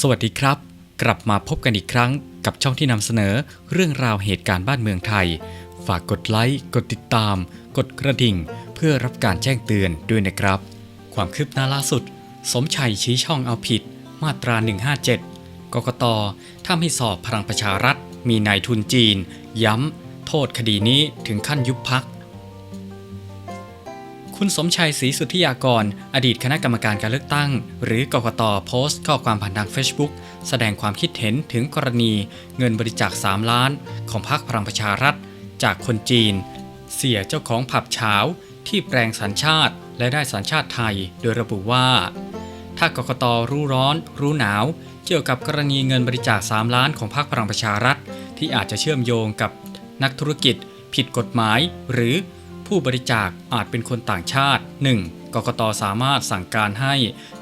สวัสดีครับ กลับมาพบกันอีกครั้งกับช่องที่นำเสนอเรื่องราวเหตุการณ์บ้านเมืองไทย ฝากกดไลค์กดติดตาม กดกระดิ่ง เพื่อรับการแจ้งเตือนด้วยนะครับ ความคืบหน้าล่าสุด สมชัยชี้ช่องเอาผิด มาตรา 157 กกตถ้าไม่สอบพลังประชารัฐ มีนายทุนจีน ย้ำ โทษคดีนี้ถึงขั้นยุบพัก คุณสมชัยศรีสุทธิยากร อดีตคณะกรรมการการเลือกตั้ง หรือกกตโพสต์ข้อความผ่านทาง Facebook แสดงความคิดเห็นถึงกรณีเงินบริจาค 3 ล้าน ของพรรคพลังประชารัฐ จากคนจีน เสียเจ้าของผับเช้าที่แปลงสัญชาติและได้สัญชาติไทย โดยระบุว่า ถ้ากกตรู้ร้อน รู้หนาว เกี่ยวกับกรณีเงินบริจาค 3 ล้านของพรรคพลังประชารัฐ ที่อาจจะเชื่อมโยงกับนักธุรกิจ ผิดกฎหมาย หรือ ผู้บริจาคอาจเป็นคนต่างชาติ 1. กกตสามารถสั่งการให้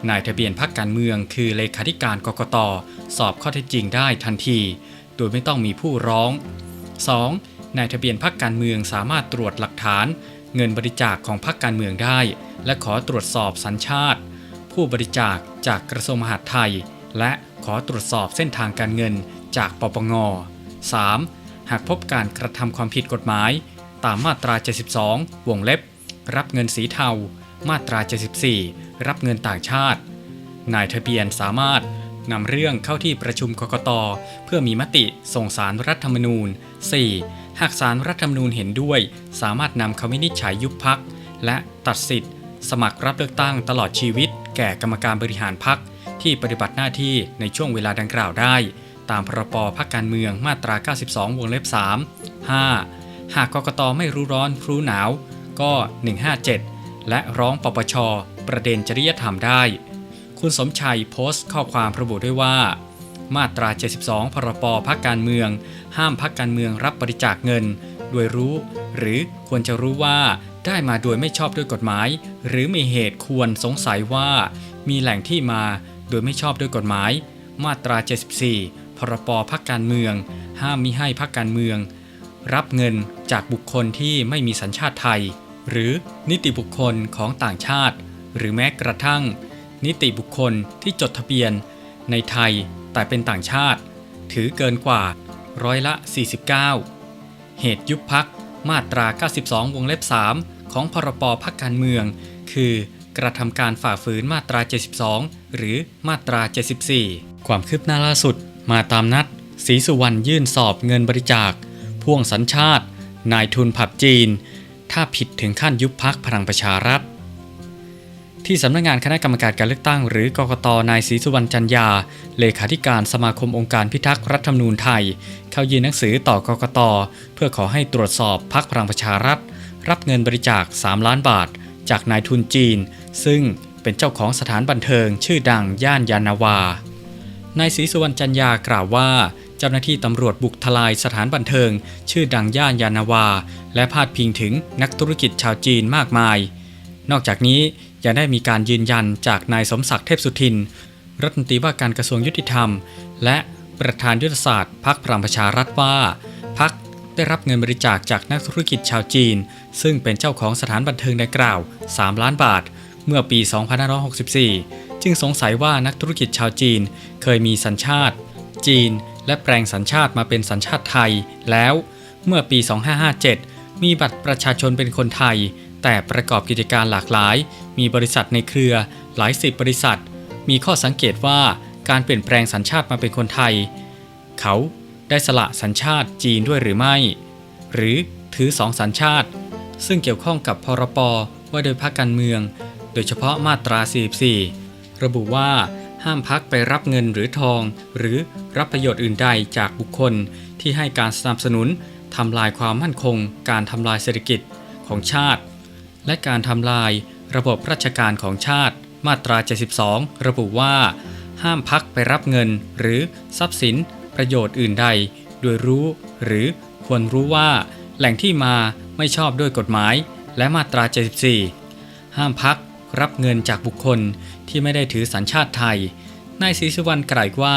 นายทะเบียนพรรคการเมือง คือเลขาธิการกกต สอบข้อเท็จจริงได้ทันที โดยไม่ต้องมีผู้ร้อง 2. นายทะเบียนพรรคการเมืองสามารถตรวจหลักฐาน เงินบริจาคของพรรคการเมืองได้ และขอตรวจสอบสัญชาติ ผู้บริจาคจากกระทรวงมหาดไทย และขอตรวจสอบเส้นทางการเงินจากปปง 3. หากพบการกระทำความผิดกฎหมาย ตามมาตรา 72 วงเล็บ รับเงินสีเทา มาตรา 74 รับเงินต่างชาติ นายทะเบียนสามารถนำเรื่องเข้าที่ประชุมกกต เพื่อมีมติส่งสารรัฐธรรมนูญ 4. หากสารรัฐธรรมนูญเห็นด้วย สามารถนำคำวินิจฉัยยุบพัก และตัดสิทธิ์ สมัครรับเลือกตั้งตลอดชีวิต แก่กรรมการบริหารพักที่ปฏิบัติหน้าที่ในช่วงเวลาดังกล่าวได้ ตามพรบพักการเมืองมาตรา 92 วงเล็บ 3 5. หากกกตไม่รู้ร้อนรู้หนาวก็ 157 และร้องปปช ประเด็นจริยธรรมได้ คุณสมชัยโพสต์ข้อความระบุด้วยว่า มาตรา 72 พรบพักการเมือง ห้ามพักการเมืองรับบริจาคเงิน โดยรู้ หรือควรจะรู้ว่าได้มาโดยไม่ชอบด้วยกฎหมาย หรือมีเหตุควรสงสัยว่า มีแหล่งที่มาโดยไม่ชอบด้วยกฎหมาย มาตรา 74 พรบพักการเมือง ห้ามมิให้พักการเมือง รับเงิน จากบุคคลที่ไม่มีสัญชาติไทย หรือนิติบุคคลของต่างชาติ หรือแม้กระทั่ง นิติบุคคลที่จดทะเบียน ในไทยแต่เป็นต่างชาติ ถือเกินกว่าร้อยละ 49 เหตุยุบพักมาตรา 92 วงเล็บ 3 ของพรบพักการเมือง คือกระทำการฝ่าฝืนมาตรา 72 หรือมาตรา 74 ความคืบหน้าล่าสุดมาตามนัดศรีสุวรรณยื่นสอบเงินบริจาค พ่วงสัญชาติ นายทุนผับจีน ถ้าผิดถึงขั้นยุบพักพลังประชารัฐ ที่สำนักงานคณะกรรมการการเลือกตั้ง หรือกกตนายศรีสุวรรณจันยา เลขาธิการสมาคมองค์การพิทักษ์รัฐธรรมนูญไทย เข้ายื่นหนังสือต่อกกต เพื่อขอให้ตรวจสอบพักพลังประชารัฐ รับเงินบริจาค 3 ล้านบาท จากนายทุนจีน ซึ่งเป็นเจ้าของสถานบันเทิงชื่อดังย่านยานาวานายศรีสุวรรณจันยากล่าวว่า เจ้าหน้าที่ตำรวจบุกทลายสถานบันเทิง ชื่อดังย่านยานาวา และพาดพิงถึงนักธุรกิจชาวจีนมากมาย นอกจากนี้ยังได้มีการยืนยันจากนายสมศักดิ์เทพสุทิน รัฐมนตรีว่าการกระทรวงยุติธรรม และประธานยุทธศาสตร์พรรคพลังประชารัฐว่าพรรคได้รับเงินบริจาคจากนักธุรกิจชาวจีน ซึ่งเป็นเจ้าของสถานบันเทิงดังกล่าว 3 ล้านบาท เมื่อปี 2564 จึงสงสัยว่านักธุรกิจชาวจีนเคยมีสัญชาติ จีน และแปลงสัญชาติมาเป็นสัญชาติไทย แล้วเมื่อปี 2557 มีบัตรประชาชนเป็นคนไทย แต่ประกอบกิจการหลากหลาย มีบริษัทในเครือหลายสิบบริษัท มีข้อสังเกตว่าการเปลี่ยนแปลงสัญชาติมาเป็นคนไทย เขาได้สละสัญชาติจีนด้วยหรือไม่ หรือถือสองสัญชาติ ซึ่งเกี่ยวข้องกับพรปว่าโดยพรรคการเมือง โดยเฉพาะมาตรา 44 ระบุว่า ห้ามพักไปรับเงินหรือทอง หรือรับประโยชน์อื่นใดจากบุคคล ที่ให้การสนับสนุนทำลายความมั่นคง การทำลายเศรษฐกิจของชาติ และการทำลายระบบราชการของชาติ มาตรา 72 ระบุว่า ห้ามพักไปรับเงิน หรือทรัพย์สิน ประโยชน์อื่นใด โดยรู้ หรือควรรู้ว่า แหล่งที่มาไม่ชอบด้วยกฎหมาย และมาตรา 74 ห้ามพัก รับเงินจากบุคคลที่ไม่ได้ถือสัญชาติไทย นายศรีสุวรรณกล่าวว่า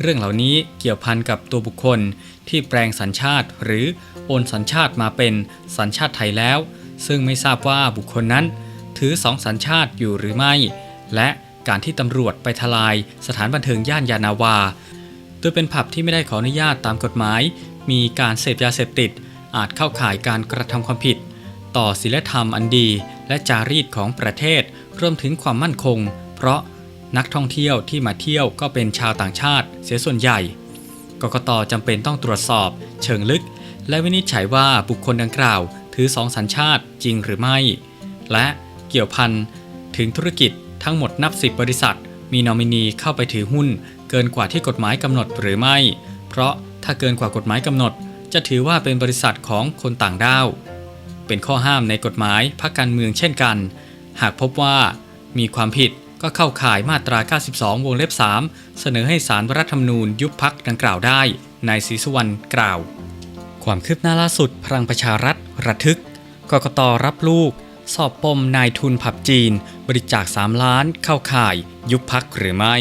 เรื่องเหล่านี้เกี่ยวพันกับตัวบุคคลที่แปลงสัญชาติหรือโอนสัญชาติมาเป็นสัญชาติไทยแล้ว ซึ่งไม่ทราบว่าบุคคลนั้น ถือสองสัญชาติอยู่หรือไม่ และการที่ตำรวจไปทลายสถานบันเทิงย่านยานาวา โดยเป็นผับที่ไม่ได้ขออนุญาตตามกฎหมาย มีการเสพยาเสพติด อาจเข้าข่ายการกระทำความผิด ต่อศีลธรรมอันดี และจารีตของประเทศรวมถึงความมั่นคง เพราะนักท่องเที่ยวที่มาเที่ยวก็เป็นชาวต่างชาติ เสียส่วนใหญ่ กกตจำเป็นต้องตรวจสอบ เชิงลึก และวินิจฉัยว่าบุคคลดังกล่าว ถือสองสัญชาติจริงหรือไม่ และเกี่ยวพันถึงธุรกิจทั้งหมดนับสิบบริษัท มีนอมินีเข้าไปถือหุ้น เกินกว่าที่กฎหมายกำหนดหรือไม่ เพราะถ้าเกินกว่ากฎหมายกำหนด จะถือว่าเป็นบริษัทของคนต่างด้าว เป็นข้อห้ามในกฎหมายพักการเมืองเช่นกัน หากพบว่ามีความผิดก็เข้าข่ายมาตรา 92 วงเล็บ 3 เสนอให้สารรัฐธรรมนูญยุบพักดังกล่าวได้ นายศรีสุวรรณกล่าว ความคืบหน้าล่าสุดพลังประชารัฐ ระทึก กกตรับลูก สอบปมนายทุนผับจีน บริจาค 3 ล้านเข้าข่าย ยุบพักหรือไม่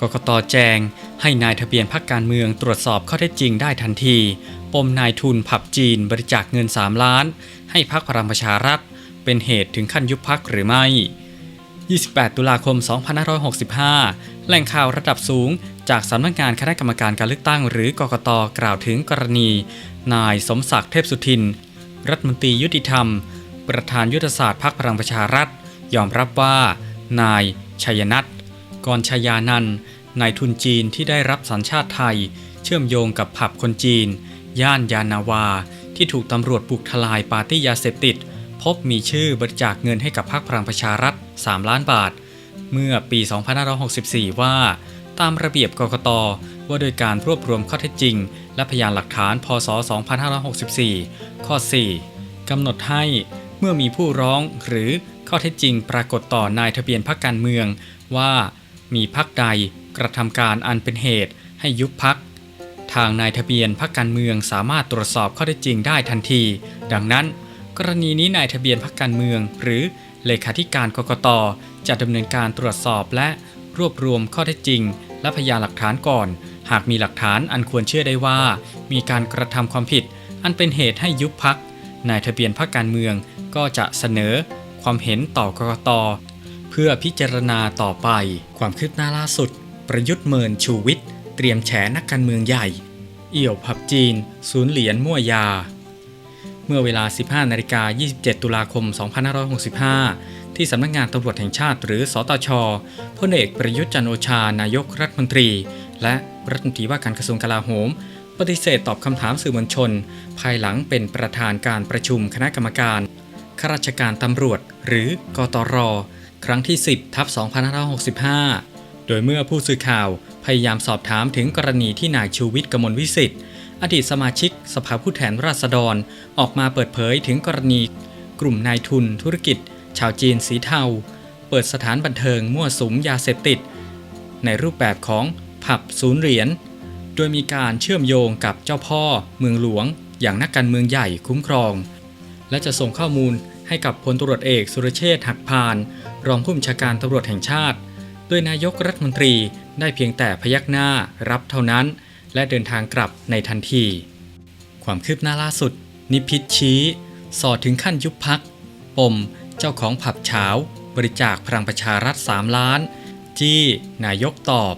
กกตแจง ให้นายทะเบียนพักการเมืองตรวจสอบข้อเท็จจริงได้ทันที มนายทุนผับจีนบริจาคเงิน 3 ล้าน ให้พักพลังประชารัฐ เป็นเหตุถึงขั้นยุบพักหรือไม่ 28 ตุลาคม 2565 แหล่งข่าวระดับสูง จากสำนักงานคณะกรรมการการเลือกตั้งหรือกกตกล่าวถึงกรณี นายสมศักดิ์เทพสุทิน รัฐมนตรียุติธรรม ประธานยุทธศาสตร์พรรคพลังประชารัฐ ยอมรับว่า นาย ชัยนัทกรชยานันนายทุนจีนที่ได้รับสัญชาติไทย เชื่อมโยงกับผับคนจีน ย่านยานาวา ที่ถูกตำรวจบุกทลายปาร์ตี้ยาเสพติด พบมีชื่อบริจาคเงินให้กับพรรคพลังประชารัฐ 3 ล้านบาท เมื่อปี 2564 ว่า ตามระเบียบกกต ว่าโดยการรวบรวมข้อเท็จจริง และพยานหลักฐาน พศ 2564 ข้อ 4 กำหนดให้เมื่อมีผู้ร้องหรือข้อเท็จจริงปรากฏต่อนายทะเบียนพรรคการเมือง ว่ามีพรรคใดกระทำการอันเป็นเหตุให้ยุบพัก ทางนายทะเบียนพรรคการเมืองสามารถตรวจสอบข้อเท็จจริงได้ทันที ดังนั้น กรณีนี้นายทะเบียนพรรคการเมือง หรือเลขาธิการกกตจะดำเนินการตรวจสอบและรวบรวมข้อเท็จจริง และพยานหลักฐานก่อน หากมีหลักฐานอันควรเชื่อได้ว่า มีการกระทำความผิด อันเป็นเหตุให้ยุบพักนายทะเบียนพรรคการเมืองก็จะเสนอความเห็นต่อกกตเพื่อพิจารณาต่อไป ความคืบหน้าล่าสุด ประยุทธ์เมินชูวิทย์เตรียมแฉนักการเมืองใหญ่ เอี่ยวผับจีน ศูนย์เหรียญมั่วยา เมื่อเวลา 15นาฬิกา27 ตุลาคม 2565 ที่สำนักงานตำรวจแห่งชาติหรือสตชพลเอกประยุทธ์จันโอชา นายกรัฐมนตรี และรัฐมนตรีว่าการกระทรวงกลาโหม ปฏิเสธตอบคำถามสื่อมวลชน ภายหลังเป็นประธานการประชุมคณะกรรมการข้าราชการตำรวจ หรือกตร ครั้งที่ 10ทับ2565 โดยเมื่อผู้สื่อข่าว พยายามสอบถามถึงกรณีที่นายชูวิทย์กมลวิสิทธิ์อดีตสมาชิกสภาผู้แทนราษฎร ออกมาเปิดเผยถึงกรณี กลุ่มนายทุนธุรกิจ ชาวจีนสีเทา เปิดสถานบันเทิงมั่วสุมยาเสพติด ในรูปแบบของผับศูนย์เหรียญ โดยมีการเชื่อมโยงกับเจ้าพ่อ เมืองหลวง อย่างนักการเมืองใหญ่คุ้มครอง และจะส่งข้อมูลให้กับพลตรวจเอกสุรเชษฐ์หักพาน รองผู้บัญชาการตำรวจแห่งชาติ โดยนายกรัฐมนตรี ได้เพียงแต่พยักหน้ารับเท่านั้น และเดินทางกลับในทันที ความคืบหน้าล่าสุด นิพิษชี้สอดถึงขั้นยุบพัก ปม เจ้าของผับเช้า บริจาคพลังประชารัฐ 3 ล้าน จี้นายกตอบ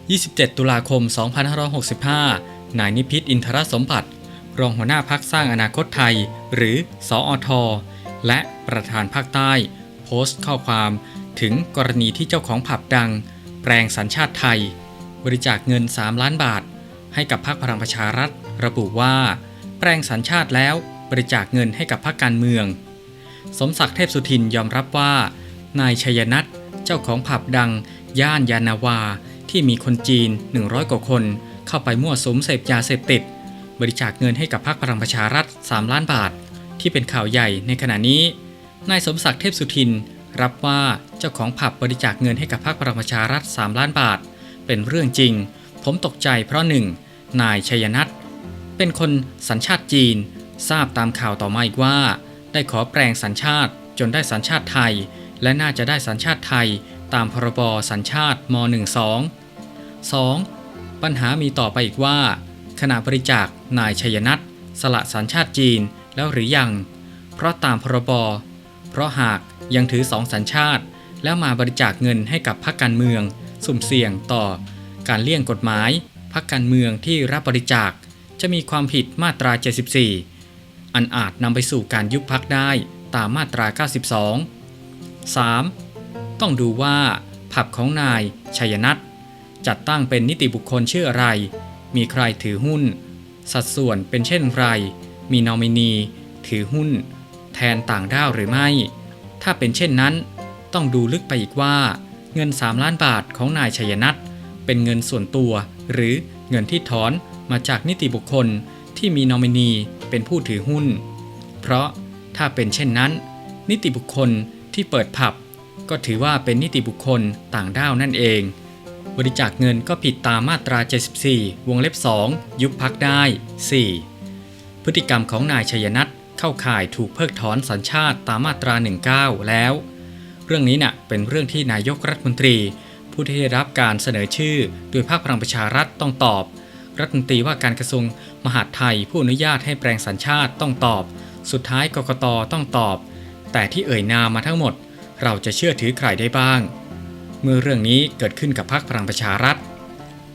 27 ตุลาคม 2565 นายนิพิษอินทรสมบัติ รองหัวหน้าพักสร้างอนาคตไทย หรือ สออทและประธานภาคใต้ โพสต์ข้อความ ถึงกรณีที่เจ้าของผับดัง แปลงสัญชาติไทย บริจาคเงิน 3 ล้านบาท ให้กับพรรคพลังประชารัฐ ระบุว่า แปลงสัญชาติแล้วบริจาคเงินให้กับพรรคการเมือง สมศักดิ์เทพสุทินยอมรับว่า นายชัยนัทเจ้าของผับดัง ย่านยานาวา ที่มีคนจีน 100 กว่าคน เข้าไปมั่วสุมเสพยาเสพติด บริจาคเงินให้กับพรรคพลังประชารัฐ 3 ล้านบาท ที่เป็นข่าวใหญ่ในขณะนี้นายสมศักดิ์เทพสุทิน รับว่าเจ้าของผับบริจาคเงินให้กับพรรคพลังประชารัฐ 3 ล้านบาท เป็นเรื่องจริง ผมตกใจเพราะหนึ่งนายชัยนัทเป็นคนสัญชาติจีน ทราบตามข่าวต่อมาอีกว่า ได้ขอแปลงสัญชาติจนได้สัญชาติไทย และน่าจะได้สัญชาติไทย ตามพรบสัญชาติม .12 2. ปัญหามีต่อไปอีกว่า ขณะบริจาคนายชัยนัทสละสัญชาติจีนแล้วหรือยัง เพราะตามพรบ เพราะหากยังถือสองสัญชาติ แล้วมาบริจาคเงินให้กับพรรคการเมือง สุ่มเสี่ยงต่อ การเลี่ยงกฎหมายพรรคการเมืองที่รับบริจาค จะมีความผิดมาตรา 74 อันอาจนำไปสู่การยุบพักได้ตามมาตรา 92 3. ต้องดูว่า ผับของนายชัยนัทจัดตั้งเป็นนิติบุคคลชื่ออะไร มีใครถือหุ้น สัดส่วนเป็นเช่นไร มีนอมินี ถือหุ้น แทนต่างด้าวหรือไม่ ถ้าเป็นเช่นนั้น ต้องดูลึกไปอีกว่าเงิน 3 ล้านบาทของนายชัยนัทเป็นเงินส่วนตัว หรือเงินที่ถอนมาจากนิติบุคคลที่มีนอมินีเป็นผู้ถือหุ้น เพราะถ้าเป็นเช่นนั้น นิติบุคคลที่เปิดผับ ก็ถือว่าเป็นนิติบุคคลต่างด้าวนั่นเอง บริจาคเงินก็ผิดตามมาตรา 74 วงเล็บ 2 ยุบพักได้ 4. พฤติกรรมของนายชัยนัท เข้าข่ายถูกเพิกถอนสัญชาติตามมาตรา 19 แล้ว เรื่องนี้น่ะเป็นเรื่องที่นายกรัฐมนตรี ผู้ที่ได้รับการเสนอชื่อ โดยพรรคพลังประชารัฐต้องตอบ รัฐมนตรีว่าการกระทรวงมหาดไทยผู้อนุญาตให้แปลงสัญชาติต้องตอบ สุดท้ายกกตต้องตอบ แต่ที่เอ่ยนามมาทั้งหมด เราจะเชื่อถือใครได้บ้าง เมื่อเรื่องนี้เกิดขึ้นกับพรรคพลังประชารัฐ